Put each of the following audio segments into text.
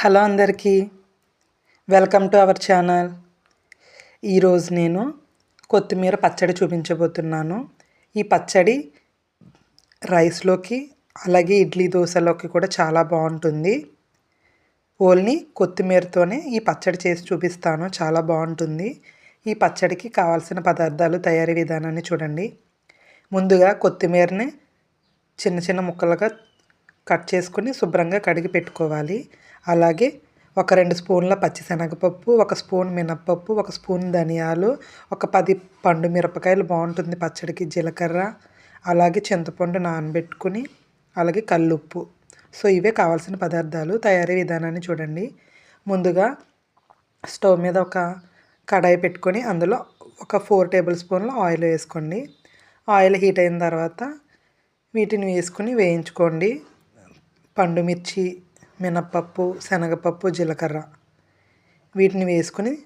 Hello అందరికీ. Welcome to our channel. ఈరోజు నేను కొత్తిమీర పచ్చడి చూపించబోతున్నాను. ఈ పచ్చడి రైస్లోకి అలాగే ఇడ్లీ దోశలోకి కూడా చాలా బాగుంటుంది. ఓన్లీ కొత్తిమీరతోనే ఈ పచ్చడి చేసి చూపిస్తాను. చాలా బాగుంటుంది. ఈ పచ్చడికి కావాల్సిన పదార్థాలు తయారీ విధానాన్ని చూడండి. ముందుగా కొత్తిమీరని చిన్న చిన్న ముక్కలుగా కట్ చేసుకుని శుభ్రంగా కడిగి పెట్టుకోవాలి. అలాగే ఒక రెండు స్పూన్ల పచ్చిశనగపప్పు ఒక స్పూన్ మినప్పప్పు ఒక స్పూన్ ధనియాలు ఒక పది పండు మిరపకాయలు బాగుంటుంది పచ్చడికి జీలకర్ర. అలాగే చింతపండు నానబెట్టుకుని అలాగే కల్లుప్పు. సో ఇవే కావాల్సిన పదార్థాలు. తయారీ విధానాన్ని చూడండి. ముందుగా స్టవ్ మీద ఒక కడాయి పెట్టుకొని అందులో ఒక ఫోర్ టేబుల్ స్పూన్ల ఆయిల్ వేసుకోండి. ఆయిల్ హీట్ అయిన తర్వాత వీటిని వేసుకుని వేయించుకోండి. పండుమిర్చి మినప్పప్పు శనగపప్పు జీలకర్ర. వీటిని వేసుకుని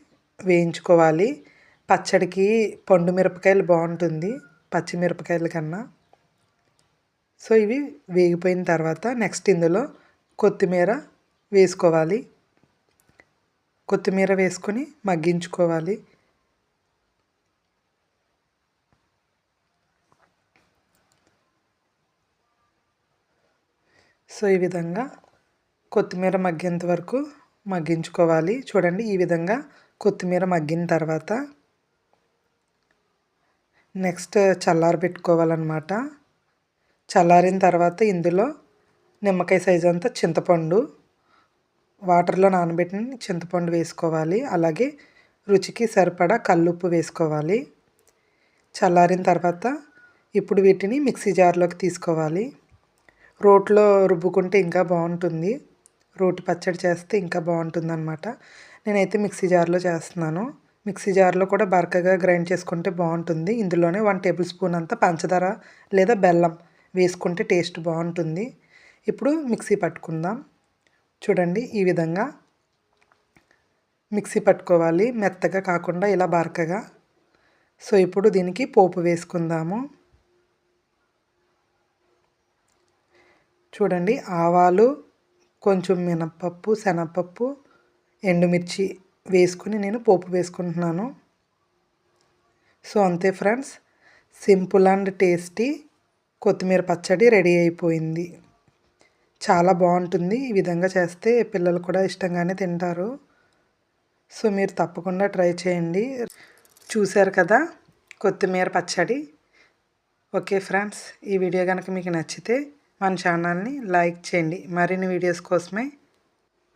వేయించుకోవాలి. పచ్చడికి పండు మిరపకాయలు బాగుంటుంది పచ్చిమిరపకాయల కన్నా. సో ఇవి వేగిపోయిన తర్వాత నెక్స్ట్ ఇందులో కొత్తిమీర వేసుకోవాలి. కొత్తిమీర వేసుకొని మగ్గించుకోవాలి. సో ఈ విధంగా కొత్తిమీర మగ్గేంత వరకు మగ్గించుకోవాలి. చూడండి ఈ విధంగా కొత్తిమీర మగ్గిన తర్వాత నెక్స్ట్ చల్లారి పెట్టుకోవాలన్నమాట. చల్లారిన తర్వాత ఇందులో నిమ్మకాయ సైజు అంతా చింతపండు వాటర్లో నానబెట్టిన చింతపండు వేసుకోవాలి. అలాగే రుచికి సరిపడా కల్లుప్పు వేసుకోవాలి. చల్లారిన తర్వాత ఇప్పుడు వీటిని మిక్సీ జార్లోకి తీసుకోవాలి. రోట్లో రుబ్బుకుంటే ఇంకా బాగుంటుంది. రోటి పచ్చడి చేస్తే ఇంకా బాగుంటుంది అనమాట నేనైతే మిక్సీ జార్లో చేస్తున్నాను. మిక్సీ జార్లో కూడా బరకగా గ్రైండ్ చేసుకుంటే బాగుంటుంది. ఇందులోనే వన్ టేబుల్ స్పూన్ అంతా పంచదార లేదా బెల్లం వేసుకుంటే టేస్ట్ బాగుంటుంది. ఇప్పుడు మిక్సీ పట్టుకుందాం. చూడండి ఈ విధంగా మిక్సీ పట్టుకోవాలి. మెత్తగా కాకుండా ఇలా బరకగా. సో ఇప్పుడు దీనికి పోపు వేసుకుందాము. చూడండి ఆవాలు కొంచెం మినప్పప్పు శనగపప్పు ఎండుమిర్చి వేసుకుని నేను పోపు వేసుకుంటున్నాను. సో అంతే ఫ్రెండ్స్. సింపుల్ అండ్ టేస్టీ కొత్తిమీర పచ్చడి రెడీ అయిపోయింది. చాలా బాగుంటుంది. ఈ విధంగా చేస్తే పిల్లలు కూడా ఇష్టంగానే తింటారు. సో మీరు తప్పకుండా ట్రై చేయండి. చూశారు కదా కొత్తిమీర పచ్చడి. ఓకే ఫ్రెండ్స్ ఈ వీడియో కనుక మీకు నచ్చితే మన ఛానల్ని లైక్ చేయండి. మరిన్ని వీడియోస్ కోసమే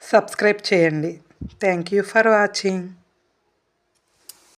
సబ్స్క్రైబ్ చేయండి. Thank you for watching.